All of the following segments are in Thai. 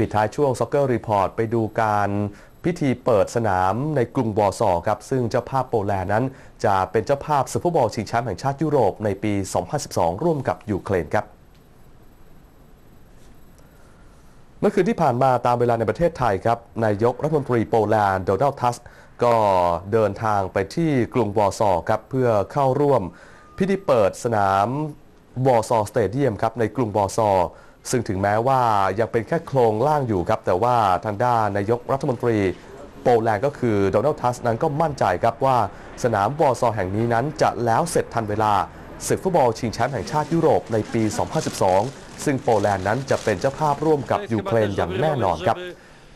ปิดท้ายช่วง Soccer Report ไปดูการพิธีเปิดสนามในกรุงวอร์ซอครับ ซึ่งเจ้าภาพโปแลนด์นั้น จะเป็นเจ้าภาพศึกฟุตบอลชิงแชมป์แห่งชาติยุโรปในปี 2012 ร่วมกับยูเครนครับเมื่อคืนที่ผ่านมาตามเวลาในประเทศไทยครับนายกรัฐมนตรีโปแลนด์โดนัลด์ทัสก์ก็เดินทางไปที่กรุงวอร์ซอครับเพื่อเข้าร่วมพิธีเปิดสนามวอร์ซอสเตเดียมครับในกรุงวอร์ซอ ซึ่งถึงแม้ว่ายังเป็นแค่โครงล่างอยู่ครับ แต่ว่าทางด้านนายกรัฐมนตรีโปแลนด์ก็คือโดนัลด์ทัสก์นั้นก็มั่นใจครับว่าสนามวอร์ซอแห่งนี้นั้นจะแล้วเสร็จทันเวลาศึกฟุตบอลชิงแชมป์แห่งชาติยุโรปในปี 2012 ซึ่งโปแลนด์นั้นจะเป็นเจ้าภาพร่วมกับยูเครนอย่างแน่นอนครับ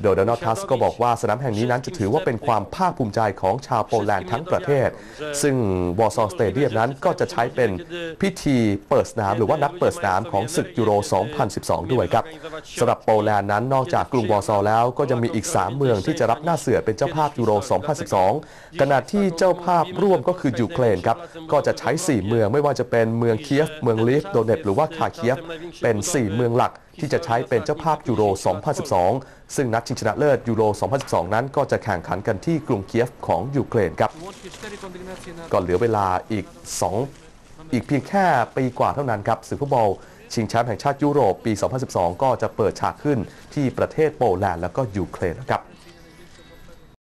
โดยโดนัลด์ทัสก็บอกว่าสนามแห่งนี้นั้นจะถือว่าเป็นความภาคภูมิใจของชาวโปแลนด์ทั้งประเทศ ซึ่งวอร์ซอสเตเดียมนั้นก็จะใช้เป็นพิธีเปิดสนาม หรือว่านัดเปิดสนามของศึกยูโร 2012 ด้วยครับสำหรับโปแลนด์นั้นนอกจากกรุงวอร์ซอแล้วก็ยังมีอีก 3 เมืองที่จะรับหน้าเสือเป็นเจ้าภาพยูโร 2012 ขณะที่เจ้าภาพร่วมก็คือยูเครนครับก็จะใช้ 4 เมืองไม่ว่าจะเป็นเมืองเคียฟ เมืองลีฟโดเนตหรือว่าคาเคียฟเป็น 4 เมืองหลัก ที่จะใช้เป็นเจ้าภาพยูโร 2012 ซึ่งนัดชิงชนะเลิศยูโร 2012 นั้นก็จะแข่งขันกันที่กรุงเคียฟของยูเครนครับก็เหลือเวลาอีก 2 อีกเพียงแค่ปีกว่าเท่านั้นครับศึกฟุตบอลชิงแชมป์แห่งชาติยุโรปปี 2012 ก็จะเปิดฉากขึ้นที่ประเทศโปแลนด์แล้วก็ยูเครนนะครับ